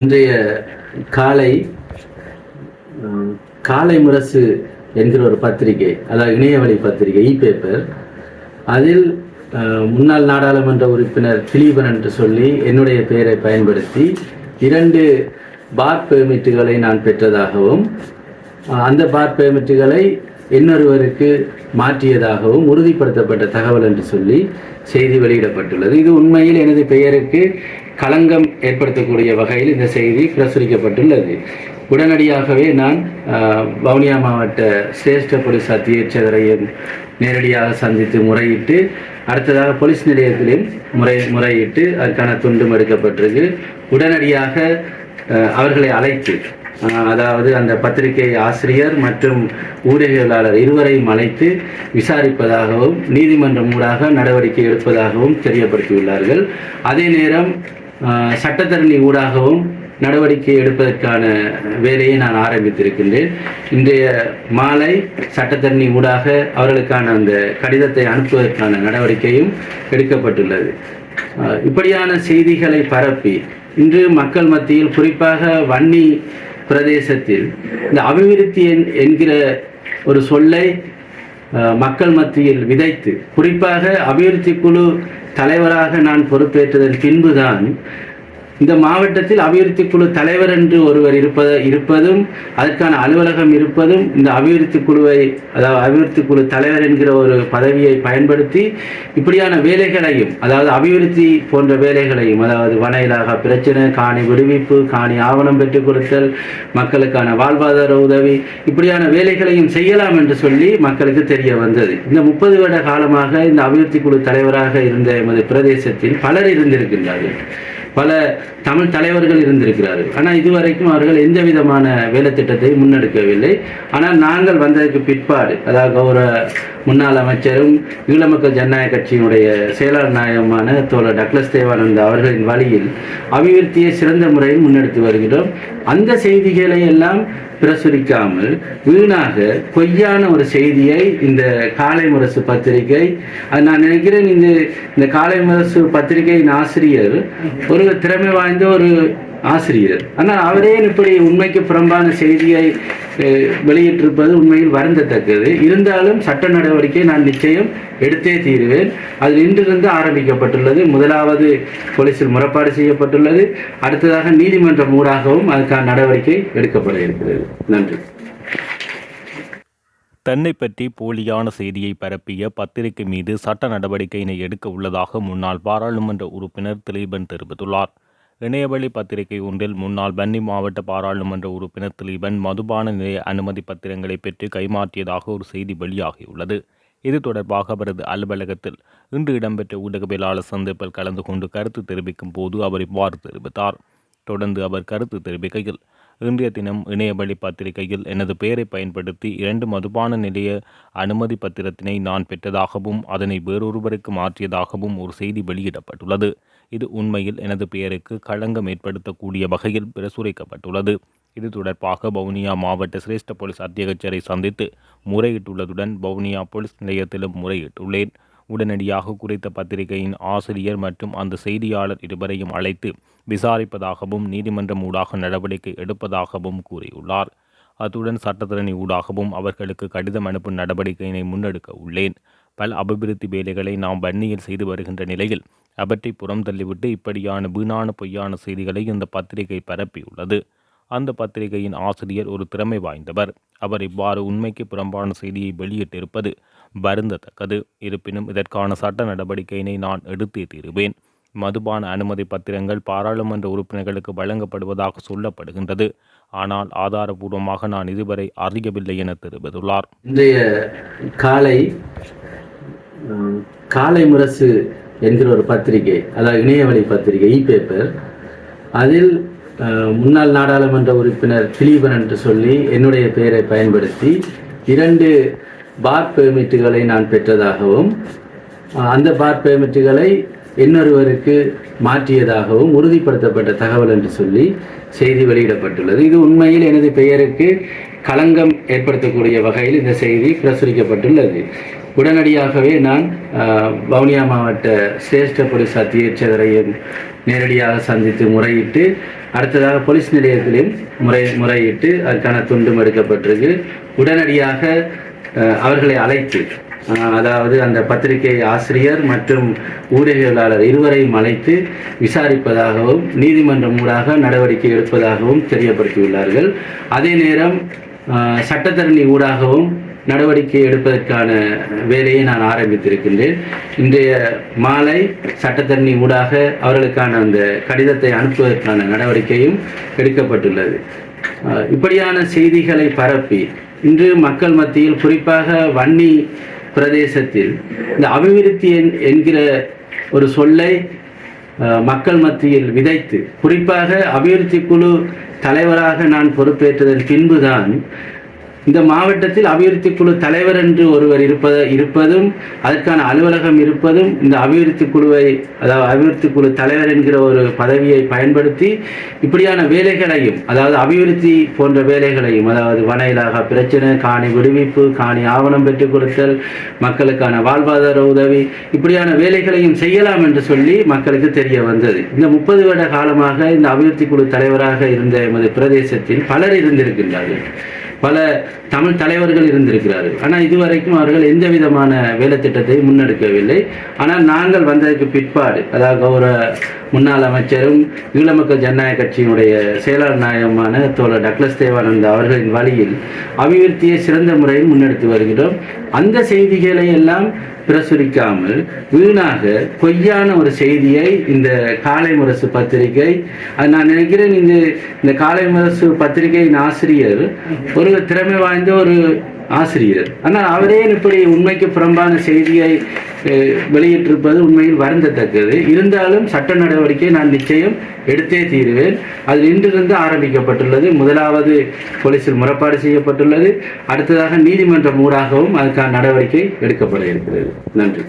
இன்றைய காலை காலை முரசு என்கிற ஒரு பத்திரிகை அதாவது இணையவழி பத்திரிகை இ பேப்பர் அதில் முன்னாள் நாடாளுமன்ற உறுப்பினர் திலீபன் என்று சொல்லி என்னுடைய பெயரை பயன்படுத்தி இரண்டு பார் பெர்மிட்டுகளை நான் பெற்றதாகவும் அந்த பார் பெர்மிட்டுகளை இன்னொருவருக்கு மாற்றியதாகவும் உறுதிப்படுத்தப்பட்ட தகவல் என்று சொல்லி செய்தி வெளியிடப்பட்டுள்ளது. இது உண்மையில் எனது பெயருக்கு களங்கம் ஏற்படுத்தக்கூடிய வகையில் இந்த செய்தி பிரசுரிக்கப்பட்டுள்ளது. உடனடியாகவே நான் வவுனியா மாவட்ட சிரேஷ்ட போலீஸ் அத்தியட்சகரையும் நேரடியாக சந்தித்து முறையிட்டு அடுத்ததாக போலீஸ் நிலையத்திலும் முறை முறையிட்டு அதற்கான துண்டும் எடுக்கப்பட்டிருக்கு. உடனடியாக அவர்களை அழைத்து அதாவது அந்த பத்திரிகை ஆசிரியர் மற்றும் ஊடகவியலாளர் இருவரையும் அழைத்து விசாரிப்பதாகவும் நீதிமன்றம் ஊடாக நடவடிக்கை எடுப்பதாகவும் தெரியப்படுத்தியுள்ளார்கள். அதே நேரம் சட்டத்தரணி ஊடாகவும் நடவடிக்கை எடுப்பதற்கான வேலையை நான் ஆரம்பித்திருக்கின்றேன். இன்றைய மாலை சட்டத்தரணி ஊடாக அவர்களுக்கான அந்த கடிதத்தை அனுப்புவதற்கான நடவடிக்கையும் எடுக்கப்பட்டுள்ளது. இப்படியான செய்திகளை பரப்பி இன்று மக்கள் மத்தியில் குறிப்பாக வன்னி பிரதேசத்தில் இந்த அபிவிருத்தி என்கிற ஒரு சொல்லை மக்கள் மத்தியில் விதைத்து குறிப்பாக அபிவிருத்தி குழு தலைவராக நான் பொறுப்பேற்றதன் பின்புதான் இந்த மாவட்டத்தில் அபிவிருத்தி குழு தலைவர் என்று ஒருவர் இருப்பத இருப்பதும் அதற்கான அலுவலகம் இருப்பதும் இந்த அபிவிருத்தி குழுவை அதாவது அபிவிருத்தி குழு தலைவர் என்கிற ஒரு பதவியை பயன்படுத்தி இப்படியான வேலைகளையும் அதாவது அபிவிருத்தி போன்ற வேலைகளையும் அதாவது வன இலாகா பிரச்சனை காணி விடுவிப்பு காணி ஆவணம் பெற்றுக் கொடுத்தல் மக்களுக்கான வாழ்வாதார உதவி இப்படியான வேலைகளையும் செய்யலாம் என்று சொல்லி மக்களுக்கு தெரிய வந்தது. இந்த முப்பது வருட காலமாக இந்த அபிவிருத்தி குழு தலைவராக இருந்த எமது பிரதேசத்தில் பலர் இருந்திருக்கின்றார்கள். பல தமிழ் தலைவர்கள் இருந்திருக்கிறார்கள். ஆனால் இதுவரைக்கும் அவர்கள் எந்த விதமான வேலைத்திட்டத்தை முன்னெடுக்கவில்லை. ஆனால் நாங்கள் வந்ததற்கு பிற்பாடு அதாவது கௌரவ முன்னாள் அமைச்சரும் ஈழ மக்கள் ஜனநாயக கட்சியினுடைய செயலாளர் நாயகமான தோழர் டக்ளஸ் தேவானந்த் அவர்களின் வழியில் அபிவிருத்தியை சிறந்த முறையில் முன்னெடுத்து வருகிறோம். அந்த செய்திகளை எல்லாம் பிரசுரிக்காமல் வீணாக பொய்யான ஒரு செய்தியை இந்த காலை முரசு பத்திரிகை நான் நினைக்கிறேன் இந்த இந்த காலை முரசு பத்திரிகையின் ஆசிரியர் ஒரு திறமை வாய்ந்த ஒரு ஆசிரியர். ஆனால் அவரே இப்படி உண்மைக்கு புறம்பான செய்தியை வெளியிட்டிருப்பது உண்மையில் வருந்தத்தக்கது. இருந்தாலும் சட்ட நடவடிக்கை நான் நிச்சயம் எடுத்தே தீருவேன். அது இன்றிருந்து ஆரம்பிக்கப்பட்டுள்ளது. முதலாவது போலீசில் முறைப்பாடு செய்யப்பட்டுள்ளது. அடுத்ததாக நீதிமன்றம் ஊடாகவும் அதுக்கான நடவடிக்கை எடுக்கப்பட இருக்கிறது. நன்றி. தன்னை பற்றி போலியான செய்தியை பரப்பிய பத்திரிகை மீது சட்ட நடவடிக்கையினை எடுக்க உள்ளதாக முன்னாள் பாராளுமன்ற உறுப்பினர் திலீபன் தெரிவித்துள்ளார். இணையவழி பத்திரிகை ஒன்றில் முன்னாள் பன்னி மாவட்ட பாராளுமன்ற உறுப்பினர் திலீபன் மதுபான நிலைய அனுமதி பத்திரங்களை பெற்று கைமாற்றியதாக ஒரு செய்தி வெளியாகியுள்ளது. இது தொடர்பாக அவரது அலுவலகத்தில் இன்று இடம்பெற்ற ஊடகவியலாளர் சந்திப்பில் கலந்து கொண்டு கருத்து தெரிவிக்கும் போது அவர் இவ்வாறு தெரிவித்தார். தொடர்ந்து அவர் கருத்து தெரிவிக்கையில் இன்றைய தினம் இணையவழி பத்திரிகையில் எனது பெயரை பயன்படுத்தி இரண்டு மதுபான நிலைய அனுமதி பத்திரத்தினை நான் பெற்றதாகவும் அதனை வேறொருவருக்கு மாற்றியதாகவும் ஒரு செய்தி வெளியிடப்பட்டுள்ளது. இது உண்மையில் எனது பெயருக்கு களங்கம் ஏற்படுத்தக்கூடிய வகையில் பிரசுரிக்கப்பட்டுள்ளது. இது தொடர்பாக வவுனியா மாவட்ட சிரேஷ்ட போலீஸ் அத்தியட்சரை சந்தித்து முறையிட்டுள்ளதுடன் வவுனியா போலீஸ் நிலையத்திலும் முறையிட்டுள்ளேன். உடனடியாக குறித்த பத்திரிகையின் ஆசிரியர் மற்றும் அந்த செய்தியாளர் இருவரையும் அழைத்து விசாரிப்பதாகவும் நீதிமன்றம் ஊடாக நடவடிக்கை எடுப்பதாகவும் கூறியுள்ளார். அத்துடன் சட்டத்திறனை ஊடாகவும் அவர்களுக்கு கடிதம் அனுப்பும் நடவடிக்கையினை முன்னெடுக்க உள்ளேன். பல அபிவிருத்தி வேலைகளை நாம் வன்னியில் செய்து வருகின்ற நிலையில் அவற்றை புறம் தள்ளிவிட்டு இப்படியான வீணான பொய்யான செய்திகளை இந்த பத்திரிகை பரப்பியுள்ளது. அந்த பத்திரிகையின் ஆசிரியர் ஒரு திறமை வாய்ந்தவர். அவர் இவ்வாறு உண்மைக்கு புறம்பான செய்தியை வெளியிட்டிருப்பது வருந்தத்தக்கது. இருப்பினும் இதற்கான சட்ட நடவடிக்கையினை நான் எடுத்தே தீருவேன். மதுபான அனுமதி பத்திரங்கள் பாராளுமன்ற உறுப்பினர்களுக்கு வழங்கப்படுவதாக சொல்லப்படுகின்றது. ஆனால் ஆதாரபூர்வமாக நான் இதுவரை அறியவில்லை என தெரிவித்துள்ளார். இன்றைய காலை காலை முரசு என்கிற ஒரு பத்திரிகை அதாவது இணையவழி பத்திரிகை இ பேப்பர் அதில் முன்னாள் நாடாளுமன்ற உறுப்பினர் திலீபன் என்று சொல்லி என்னுடைய பெயரை பயன்படுத்தி இரண்டு பார் பெர்மிட்டுகளை நான் பெற்றதாகவும் அந்த பார் பெர்மிட்டுகளை இன்னொருவருக்கு மாற்றியதாகவும் உறுதிப்படுத்தப்பட்ட தகவல் என்று சொல்லி செய்தி வெளியிடப்பட்டுள்ளது. இது உண்மையில் எனது பெயருக்கு களங்கம் ஏற்படுத்தக்கூடிய வகையில் இந்த செய்தி பிரசுரிக்கப்பட்டுள்ளது. உடனடியாகவே நான் வவுனியா மாவட்ட சிரேஷ்ட போலீஸ் அத்தியட்சகரையும் நேரடியாக சந்தித்து முறையிட்டு அடுத்ததாக போலீஸ் நிலையத்திலும் முறை முறையிட்டு அதற்கான துண்டும் எடுக்கப்பட்டிருக்கு. உடனடியாக அவர்களை அழைத்து அதாவது அந்த பத்திரிகை ஆசிரியர் மற்றும் ஊடகவியலாளர் இருவரையும் அழைத்து விசாரிப்பதாகவும் நீதிமன்றம் ஊடாக நடவடிக்கை எடுப்பதாகவும் தெரியப்படுத்தியுள்ளார்கள். அதே நேரம் சட்டத்தரணி ஊடாகவும் நடவடிக்கை எடுப்பதற்கான வேலையை நான் ஆரம்பித்திருக்கின்றேன். இன்றைய மாலை சட்டத்தரணி ஊடாக அவர்களுக்கான அந்த கடிதத்தை அனுப்புவதற்கான நடவடிக்கையும் எடுக்கப்பட்டுள்ளது. இப்படியான செய்திகளை பரப்பி இன்று மக்கள் மத்தியில் குறிப்பாக வன்னி பிரதேசத்தில் இந்த அபிவிருத்தி என்கிற ஒரு சொல்லை மக்கள் மத்தியில் விதைத்து குறிப்பாக அபிவிருத்தி குழு தலைவராக நான் பொறுப்பேற்றதன் பின்புதான் இந்த மாவட்டத்தில் அபிவிருத்தி குழு தலைவர் என்று ஒருவர் இருப்பத இருப்பதும் அதற்கான அலுவலகம் இருப்பதும் இந்த அபிவிருத்தி குழுவை அதாவது அபிவிருத்தி குழு தலைவர் என்கிற ஒரு பதவியை பயன்படுத்தி இப்படியான வேலைகளையும் அதாவது அபிவிருத்தி போன்ற வேலைகளையும் அதாவது வன இலாகா பிரச்சனை காணி விடுவிப்பு காணி ஆவணம் பெற்றுக் கொடுத்தல் மக்களுக்கான வாழ்வாதார உதவி இப்படியான வேலைகளையும் செய்யலாம் என்று சொல்லி மக்களுக்கு தெரிய வந்தது. இந்த முப்பது வருட காலமாக இந்த அபிவிருத்தி குழு தலைவராக இருந்த எமது பிரதேசத்தில் பலர் இருந்திருக்கின்றார்கள். பல தமிழ் தலைவர்கள் இருந்திருக்கிறார்கள். ஆனால் இதுவரைக்கும் அவர்கள் எந்த விதமான வேலை முன்னெடுக்கவில்லை. ஆனால் நாங்கள் வந்ததற்கு பிற்பாடு அதாவது ஒரு முன்னாள் அமைச்சரும் ஈழமக்கள் ஜனநாயக கட்சியினுடைய செயலாளர் நாயகமான தோழர் டக்ளஸ் தேவானந்த் அவர்களின் வழியில் அபிவிருத்தியை சிறந்த முறையில் முன்னெடுத்து வருகிறோம். அந்த செய்திகளை எல்லாம் பிரசுரிக்காமல் வீணாக பொய்யான ஒரு செய்தியை இந்த காலை முரசு பத்திரிகை நான் நினைக்கிறேன் இந்த இந்த காலை முரசு பத்திரிகையின் ஆசிரியர் ஒரு திறமை வாய்ந்த ஒரு ஆசிரியர். ஆனால் அவரே இப்படி உண்மைக்கு புறம்பான செய்தியை வெளியிட்டிருப்பது உண்மையில் வருந்தத்தக்கது. இருந்தாலும் சட்ட நடவடிக்கை நான் நிச்சயம் எடுத்தே தீருவேன். அது இன்றிருந்து ஆரம்பிக்கப்பட்டுள்ளது. முதலாவது போலீசில் முறைப்பாடு செய்யப்பட்டுள்ளது. அடுத்ததாக நீதிமன்றம் ஊடாகவும் அதுக்கான நடவடிக்கை எடுக்கப்பட இருக்கிறது. நன்றி.